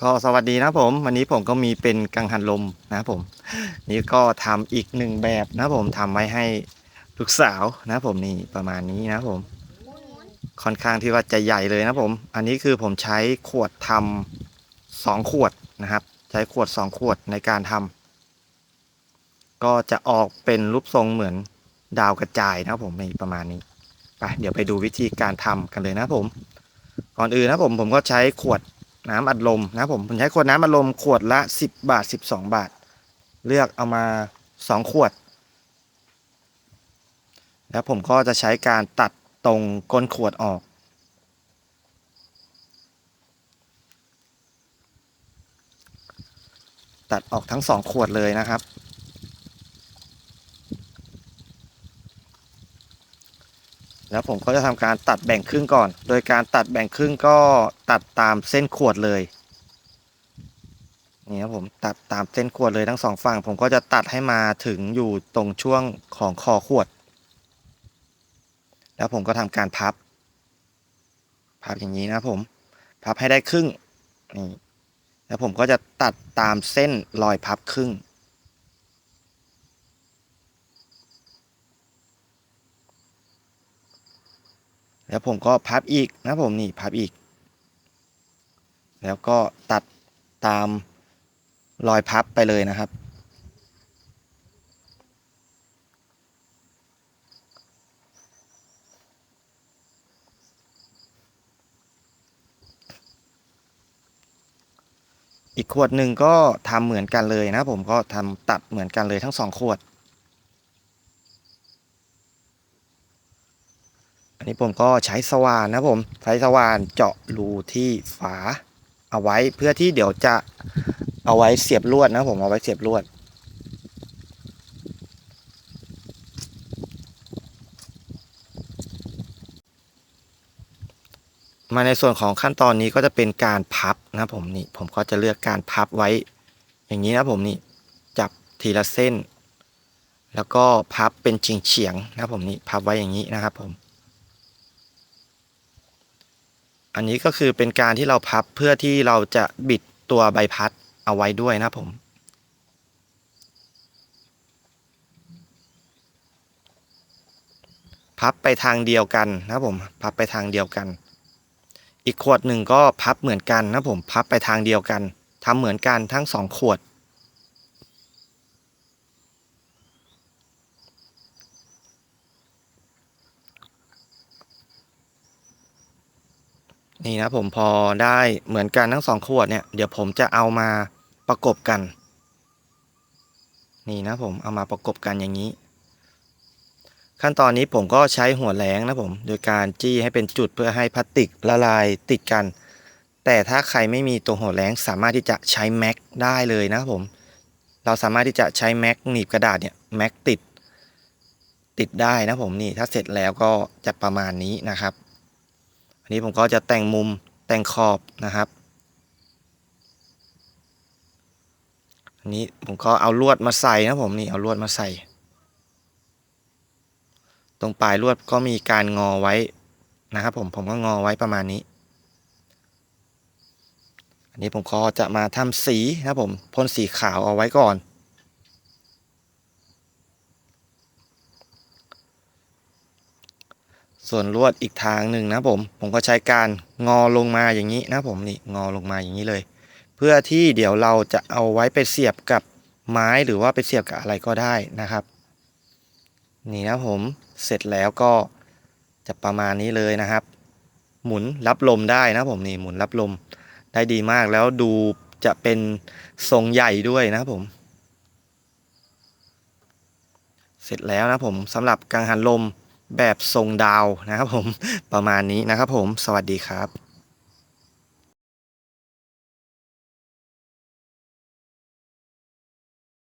ก็สวัสดีนะผม วันนี้ผมก็มีเป็นกังหันลมนะผม นี่ก็ทำอีกหนึ่งแบบนะผมทำไว้ให้ลูกสาวนะผมนี่ประมาณนี้นะผม ค่อนข้างที่ว่าจะใหญ่เลยนะผม อันนี้คือผมใช้ขวดทำสองขวดนะครับ ใช้ขวดสองขวดในการทำก็จะออกเป็นรูปทรงเหมือนดาวกระจายนะผมนี่ประมาณนี้ไปเดี๋ยวไปดูวิธีการทำกันเลยนะผม ก่อนอื่นนะผมผมก็ใช้ขวด น้ำอัดลมนะผมผมใช้ขวดน้ำอัดลมขวดละ 10 บาท 12 บาท เลือกเอามา 2 ขวด แล้วผมก็จะใช้การตัดตรงก้นขวดออก ตัดออกทั้งสองขวดเลยนะครับ แล้วผมก็จะทำการตัดแบ่งครึ่งก่อน โดยการตัดแบ่งครึ่งก็ตัดตามเส้นขวดเลยนี่ครับผมตัดตามเส้นขวดเลยทั้งสองฝั่ง ผมก็จะตัดให้มาถึงอยู่ตรงช่วงของคอขวด แล้วผมก็ทำการพับ พับอย่างนี้นะครับผม พับให้ได้ครึ่งนี่แล้วผมก็จะตัดตามเส้นรอยพับครึ่ง แล้วผมก็พับอีกนะผมนี่พับอีก แล้วก็ตัดตามรอยพับไปเลยนะครับ อีกขวดหนึ่งก็ทำเหมือนกันเลยนะผมก็ทำตัดเหมือนกันเลยทั้งสองขวด อันนี้ผมก็ใช้สว่านนะผมใช้สว่านเจาะรูที่ฝาเอาไว้เพื่อที่เดี๋ยวจะเอาไว้เสียบลวดนะผมเอาไว้เสียบลวด มาในส่วนของขั้นตอนนี้ก็จะเป็นการพับนะผมนี่ผมก็จะเลือกการพับไว้ อย่างนี้นะผมนี่จับทีละเส้น แล้วก็พับเป็นเฉียงเฉียงๆนะผมนี่พับไว้อย่างนี้นะครับผม อันนี้ก็คือเป็นการที่เราพับเพื่อที่เราจะบิดตัวใบพัดเอาไว้ด้วยนะผม พับไปทางเดียวกันนะผม พับไปทางเดียวกัน อีกขวดหนึ่งก็พับเหมือนกันนะผม พับไปทางเดียวกันทำเหมือนกันทั้งสองขวด นี่นะผมพอได้เหมือนกันทั้งสองขวดเนี่ยเดี๋ยวผมจะเอามาประกบกัน นี่นะผมเอามาประกบกันอย่างนี้ ขั้นตอนนี้ผมก็ใช้หัวแหลงนะผมโดยการจี้ให้เป็นจุดเพื่อให้พลาสติกละลายติดกัน แต่ถ้าใครไม่มีตัวหัวแหลงสามารถที่จะใช้แม็กได้เลยนะผม เราสามารถที่จะใช้แม็กหนีบกระดาษเนี่ยแม็กติดติดได้นะผมนี่ถ้าเสร็จแล้วก็จะประมาณนี้นะครับ นนี้ผมก็จะแต่งมุมแต่งขอบนะครับ อันนี้ผมก็เอาลวดมาใส่นะผมนี่เอาลวดมาใส่ ตรงปลายลวดก็มีการงอไว้นะครับผมผมก็งอไว้ประมาณนี้ อันนี้ผมก็จะมาทำสีนะผมพ่นสีขาวเอาไว้ก่อน ส่วนลวดอีกทางหนึ่งนะผม ผมก็ใช้การงอลงมาอย่างนี้นะผมนี่งอลงมาอย่างนี้เลย เพื่อที่เดี๋ยวเราจะเอาไว้ไปเสียบกับไม้หรือว่าไปเสียบกับอะไรก็ได้นะครับ นี่นะผมเสร็จแล้วก็จะประมาณนี้เลยนะครับ หมุนรับลมได้นะผมนี่หมุนรับลมได้ดีมากแล้วดูจะเป็นทรงใหญ่ด้วยนะผม เสร็จแล้วนะผมสำหรับกังหันลม แบบทรงดาวนะครับผมประมาณนี้นะครับผมสวัสดีครับ